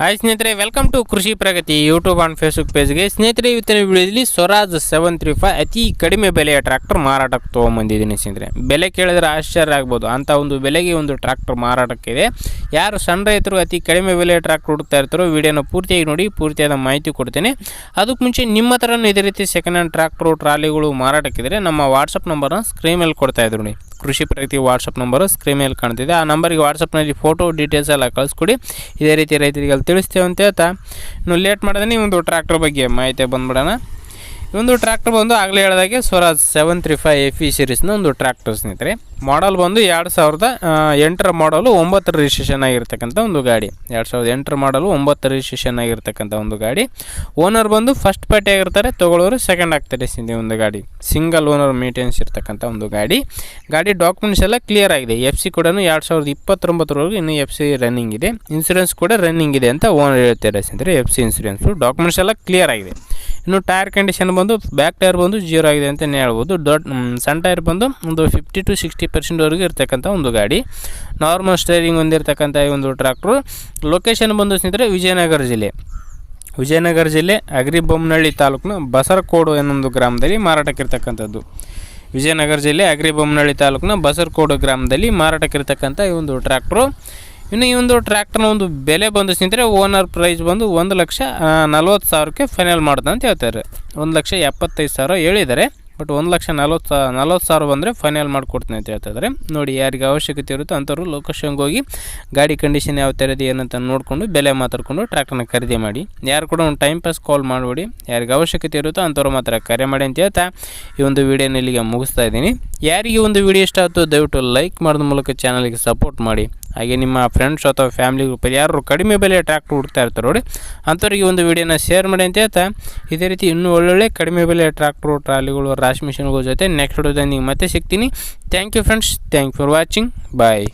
Hi ಸ್ನೇಹಿತರೆ welcome to Krishi Pragati YouTube and Facebook ಪೇಜ್ಗೆ ಸ್ನೇಹಿತರೆ, ಇವತ್ತಿನ ವಿಡಿಯೋದಲ್ಲಿ ಸ್ವರಾಜ್ ಸೆವೆನ್ ತ್ರೀ ಫೈವ್ ಅತಿ ಕಡಿಮೆ ಬೆಲೆಯ ಟ್ರ್ಯಾಕ್ಟರ್ ಮಾರಾಟಕ್ಕೆ ತೊಗೊಂಬಂದಿದ್ದೀನಿ ಸ್ನೇಹಿತರೆ. ಬೆಲೆ ಕೇಳಿದ್ರೆ ಆಶ್ಚರ್ಯ ಆಗ್ಬೋದು. ಅಂಥ ಒಂದು ಬೆಲೆಗೆ ಒಂದು ಟ್ರ್ಯಾಕ್ಟರ್ ಮಾರಾಟಕ್ಕಿದೆ. ಯಾರು ಸಣ್ಣ ರೈತರು ಅತಿ ಕಡಿಮೆ ಬೆಲೆಯ ಟ್ರ್ಯಾಕ್ಟರ್ ಹುಡುಕ್ತಾ ಇರ್ತಾರೋ, ವಿಡಿಯೋನ ಪೂರ್ತಿಯಾಗಿ ನೋಡಿ, ಪೂರ್ತಿಯಾದ ಮಾಹಿತಿ ಕೊಡ್ತೇನೆ. ಅದಕ್ಕೆ ಮುಂಚೆ ನಿಮ್ಮ ಹತ್ರನೂ ಇದೇ ರೀತಿ ಸೆಕೆಂಡ್ ಹ್ಯಾಂಡ್ ಟ್ರ್ಯಾಕ್ಟ್ರು ಟ್ರಾಲಿಗಳು ಮಾರಾಟಕ್ಕಿದ್ರೆ ನಮ್ಮ ವಾಟ್ಸಪ್ ನಂಬರ್ನ ಸ್ಕ್ರೀನ್ ಮೇಲೆ ಕೊಡ್ತಾ ನೋಡಿ. ಕೃಷಿ ಪ್ರಗತಿ ವಾಟ್ಸಪ್ ನಂಬರು ಸ್ಕ್ರೀನ್ ಮೇಲೆ ಕಾಣ್ತಿದೆ. ಆ ನಂಬರಿಗೆ ವಾಟ್ಸಪ್ನಲ್ಲಿ ಫೋಟೋ ಡೀಟೇಲ್ಸ್ ಎಲ್ಲ ಕಳಿಸ್ಕೊಡಿ. ಇದೇ ರೀತಿ ರೈತರಿಗೆ ಅಲ್ಲಿ ತಿಳಿಸ್ತೇವೆ ಅಂತ. ಹೇಳ್ತಾ ಇನ್ನು ಲೇಟ್ ಮಾಡಿದ್ರೆ ನೀವು ಒಂದು ಟ್ರ್ಯಾಕ್ಟರ್ ಬಗ್ಗೆ ಮಾಹಿತಿ ಬಂದ್ಬಿಡೋಣ. ಒಂದು ಟ್ರ್ಯಾಕ್ಟರ್ ಬಂದು ಆಗಲೇ ಹೇಳಿದಾಗೆ Swaraj seven three five F E ಸೀರೀಸ್ನ ಒಂದು ಟ್ರ್ಯಾಕ್ಟರ್ ಸ್ನೇಹಿತರೆ. ಮಾಡಲ್ ಬಂದು ಎರಡು ಸಾವಿರದ ಎಂಟರ ಮಾಡಲು ಒಂಬತ್ತರ ರಿಜಿಸ್ಟ್ರೇಷನ್ ಆಗಿರ್ತಕ್ಕಂಥ ಒಂದು ಗಾಡಿ. ಎರಡು ಸಾವಿರದ ಎಂಟರ ಮಾಡಲು ಒಂಬತ್ತರ ರಿಜಿಸ್ಟ್ರೇಷನ್ ಆಗಿರ್ತಕ್ಕಂಥ ಒಂದು ಗಾಡಿ. ಓನರ್ ಬಂದು ಫಸ್ಟ್ ಪಾರ್ಟಿ ಆಗಿರ್ತಾರೆ, ತೊಗೊಳ್ಳೋರು ಸೆಕೆಂಡ್ ಆಗ್ತಾರೆ ಸಿಂಧಿ ಒಂದು ಗಾಡಿ. ಸಿಂಗಲ್ ಓನರ್ ಮೇಂಟೆನೆನ್ಸ್ ಇರ್ತಕ್ಕಂಥ ಒಂದು ಗಾಡಿ. ಗಾಡಿ ಡಾಕ್ಯುಮೆಂಟ್ಸ್ ಎಲ್ಲ ಕ್ಲಿಯರ್ ಆಗಿದೆ. ಎಫ್ ಸಿ ಕೂಡ ಎರಡು ಸಾವಿರದ ಇಪ್ಪತ್ತೊಂಬತ್ತರವರೆಗೂ ಇನ್ನೂ ಎಫ್ ಸಿ ರನ್ನಿಂಗ್ ಇದೆ. ಇನ್ಸೂರೆನ್ಸ್ ಕೂಡ ರನ್ನಿಂಗ್ ಇದೆ ಅಂತ ಓನರ್ ಹೇಳ್ತಾರೆ ಸ್ನೇಹಿತರೆ ಎಫ್ ಸಿ ಇನ್ಸೂರೆನ್ಸು ಡಾಕ್ಯುಮೆಂಟ್ಸ್ ಎಲ್ಲ ಕ್ಲಿಯರ್ ಆಗಿದೆ. ಇನ್ನು ಟೈರ್ ಕಂಡೀಷನ್ ಬಂದು ಬ್ಯಾಕ್ ಟೈರ್ ಬಂದು ಜೀರೋ ಆಗಿದೆ ಅಂತಲೇ ಹೇಳ್ಬೋದು. ದೊಡ್ಡ ಸಣ್ಣ ಟೈರ್ ಬಂದು ಒಂದು ಫಿಫ್ಟಿ ಟು ಸಿಕ್ಸ್ಟಿ ಪರ್ಸೆಂಟ್ವರೆಗೂ ಇರ್ತಕ್ಕಂಥ ಒಂದು ಗಾಡಿ. ನಾರ್ಮಲ್ ಸ್ಟೈರಿಂಗ್ ಹೊಂದಿರತಕ್ಕಂಥ ಈ ಒಂದು ಟ್ರ್ಯಾಕ್ಟ್ರು ಲೊಕೇಶನ್ ಬಂದು ಸ್ನೇಹಿತರೆ ವಿಜಯನಗರ ಜಿಲ್ಲೆ. ವಿಜಯನಗರ ಜಿಲ್ಲೆ ಅಗ್ರಿಬೊಮ್ಮನಹಳ್ಳಿ ತಾಲೂಕಿನ ಬಸರಕೋಡು ಎನ್ನೊಂದು ಗ್ರಾಮದಲ್ಲಿ ಮಾರಾಟಕ್ಕಿರ್ತಕ್ಕಂಥದ್ದು. ವಿಜಯನಗರ ಜಿಲ್ಲೆ ಅಗ್ರಿಬೊಮ್ಮನಹಳ್ಳಿ ತಾಲೂಕಿನ ಬಸರಕೋಡು ಗ್ರಾಮದಲ್ಲಿ ಮಾರಾಟಕ್ಕಿರ್ತಕ್ಕಂಥ ಈ ಒಂದು ಟ್ರ್ಯಾಕ್ಟ್ರು ಇನ್ನು ಈ ಒಂದು ಟ್ರ್ಯಾಕ್ಟರ್ನ ಒಂದು ಬೆಲೆ ಬಂದು ಸ್ನೇಹಿತರೆ ಓನರ್ ಪ್ರೈಸ್ ಬಂದು ಒಂದು ಲಕ್ಷ ನಲ್ವತ್ತು ಸಾವಿರಕ್ಕೆ ಫೈನಲ್ ಮಾಡ್ದೆ ಅಂತ ಹೇಳ್ತಾರೆ. ಒಂದು ಲಕ್ಷ ಎಪ್ಪತ್ತೈದು ಸಾವಿರ ಹೇಳಿದ್ದಾರೆ. ಬಟ್ ಒಂದು ಲಕ್ಷ ನಲ್ವತ್ತು ಸಾ, ನಲ್ವತ್ತು ಸಾವಿರ ಬಂದರೆ ಫೈನಲ್ ಮಾಡಿಕೊಡ್ತೀನಿ ಅಂತ ಹೇಳ್ತಿದ್ದಾರೆ ನೋಡಿ ಯಾರಿಗೆ ಅವಶ್ಯಕತೆ ಇರುತ್ತೋ ಅಂಥವ್ರು ಲೊಕೇಶನ್ಗೆ ಹೋಗಿ ಗಾಡಿ ಕಂಡೀಷನ್ ಯಾವ ಥರ ಇದೆ ಏನಂತ ನೋಡಿಕೊಂಡು ಬೆಲೆ ಮಾತಾಡ್ಕೊಂಡು ಟ್ರ್ಯಾಕ್ಟರ್ನ ಖರೀದಿ ಮಾಡಿ. ಯಾರು ಕೂಡ ಒಂದು ಟೈಮ್ ಪಾಸ್ ಕಾಲ್ ಮಾಡಿಬಿಡಿ. ಯಾರಿಗೆ ಅವಶ್ಯಕತೆ ಇರುತ್ತೋ ಅಂಥವ್ರು ಮಾತ್ರ ಕರೆ ಮಾಡಿ ಅಂತ ಹೇಳ್ತಾ ಈ ಒಂದು ವಿಡಿಯೋನ ಇಲ್ಲಿಗೆ ಮುಗಿಸ್ತಾ ಇದ್ದೀನಿ. ಯಾರಿಗೆ ಒಂದು ವಿಡಿಯೋ ಇಷ್ಟ ಆಯಿತು ದಯವಿಟ್ಟು ಲೈಕ್ ಮಾಡೋದ್ರ ಮೂಲಕ ಚಾನಲ್ಗೆ ಸಪೋರ್ಟ್ ಮಾಡಿ. ಹಾಗೆ ನಿಮ್ಮ ಫ್ರೆಂಡ್ಸ್ ಅಥವಾ ಫ್ಯಾಮಿಲಿ ಗ್ರೂಪಲ್ಲಿ ಯಾರು ಕಡಿಮೆ ಬೆಲೆ ಟ್ರ್ಯಾಕ್ಟರ್ ಹುಡ್ತಾ ಇರ್ತಾರೆ ನೋಡಿ, ಅಂಥವ್ರಿಗೆ ಒಂದು ವಿಡಿಯೋನ ಶೇರ್ ಮಾಡಿ ಅಂತ ಹೇಳ್ತಾ, ಇದೇ ರೀತಿ ಇನ್ನೂ ಒಳ್ಳೊಳ್ಳೆ ಕಡಿಮೆ ಬೆಲೆ ಟ್ರ್ಯಾಕ್ಟ್ರು ಟ್ರಾಲಿಗಳು ರಾಶಿ ಮಿಷಿನ್ಗಳ ಜೊತೆ ನೆಕ್ಸ್ಟ್ ವಿಡಿಯೋದಲ್ಲಿ ಮತ್ತೆ ಸಿಗ್ತೀನಿ. Thank you friends thank for watching bye